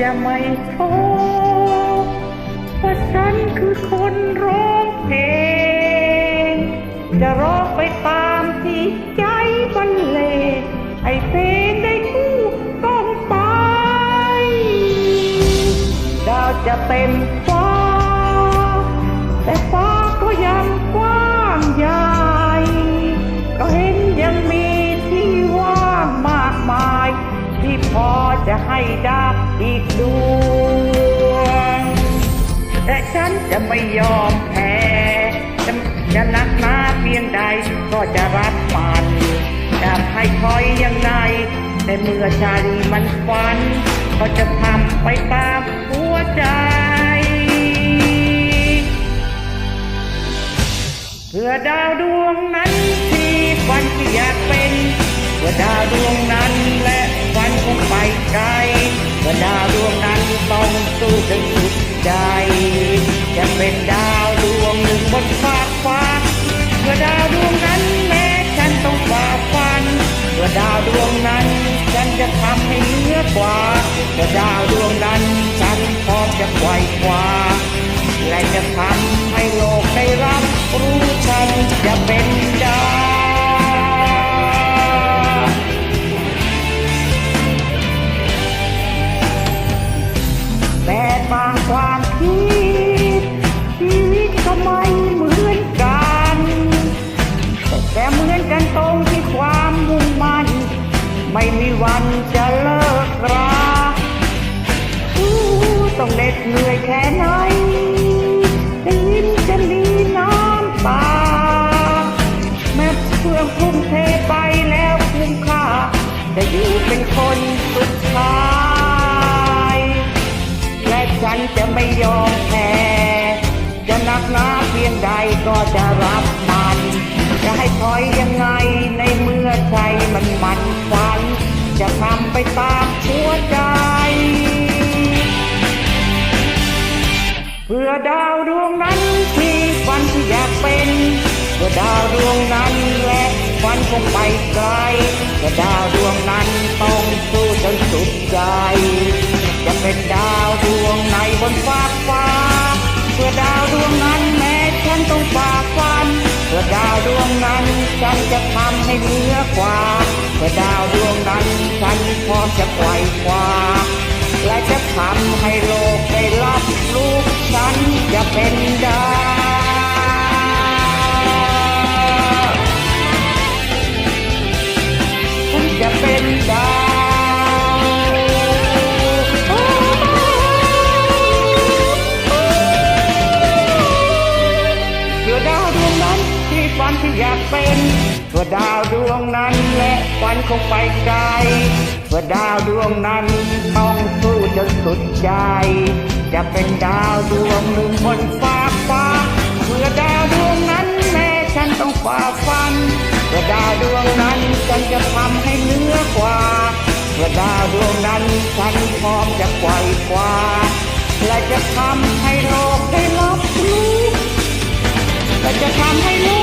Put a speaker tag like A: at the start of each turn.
A: จะไม่ท้อว่าฉันคือคนร้องเพลง จะร้องไปตามที่ใจบรรเลงให้เพลงได้คู่ต้องไปดาวจะเต็มฟ้า แต่ฟ้าก็ยังกว้างใหญ่ ก็เห็นยังมีที่ว่างมากมายที่พอ จะให้ดาวอีกดวงแต่ฉันจะไม่ยอมแพ้จะจะนักหนาเพียงใดก็จะรับมันจะให้คอยยังไงในเมื่อใจมันฝัน ก็จะทำไปตามหัวใจ เพื่อดาวดวงนั้นที่ฝันที่อยากเป็ ดาวดวงนั้นฉันจะทำให้เหนือกว่าเพื่ดาวดวงนั้นฉันพร้อมจะไขว่คว้าและจะทำให้โลกได้รับรู้ฉันจะเป็นดาวแต่บางความคิดชีวิตก็ไม่เหมือนกัน แต่เหมือนกันตรงที่ความ ไม่มีวันจะเลิกราต้องเหน็ดเหนื่อยแค่ไหนได้ยินจะมีน้ำตา แม้เพื่อทุ่มเทไปแล้วคุ้มค่าจะอยู่เป็นคนสุดท้าย และฉันจะไม่ยอมแพ้จะหนักหนาเพียงใดก็จะรับมัน จะให้ถอยยังไงในเมื่อใจมันมันฝัน จะทำไปตามหัวใจ เพื่อดาวดวงนั้นที่ฝันที่อยากเป็น เพื่อดาวดวงนั้นและฝันคงไปไกลเพื่อดาวดวงนั้นต้องสู้จนสุดใจ จะเป็นดาวดวง จะทำให้เหนือกว่าเพื่อดาวดวงนั้นฉันพร้อมจะไขว่คว้าและจะทำให้โลกได้รับรู้ฉันจะเป็นดาวฉันจะเป็นดาวเพื่อดาวดวงนั้น ที่ฝันที่อยากเป็นเพื่อดาวดวงนั้นและฝันคงไปไกลเพื่อดาวดวงนั้นต้องสู้จนสุดใจ จะเป็นดาวดวงหนึ่งบนฟ้าฟ้าเพื่อดาวดวงนั้นแม้ฉันต้องฝ่าฟันเพื่อดาวดวงนั้นฉันจะทำให้เหนือกว่าเพื่อดาวดวงนั้นฉันพร้อมจะไขว่คว้าและจะทำให้โล กได้รับรู้ และจะทำให้โลกได้รับรู้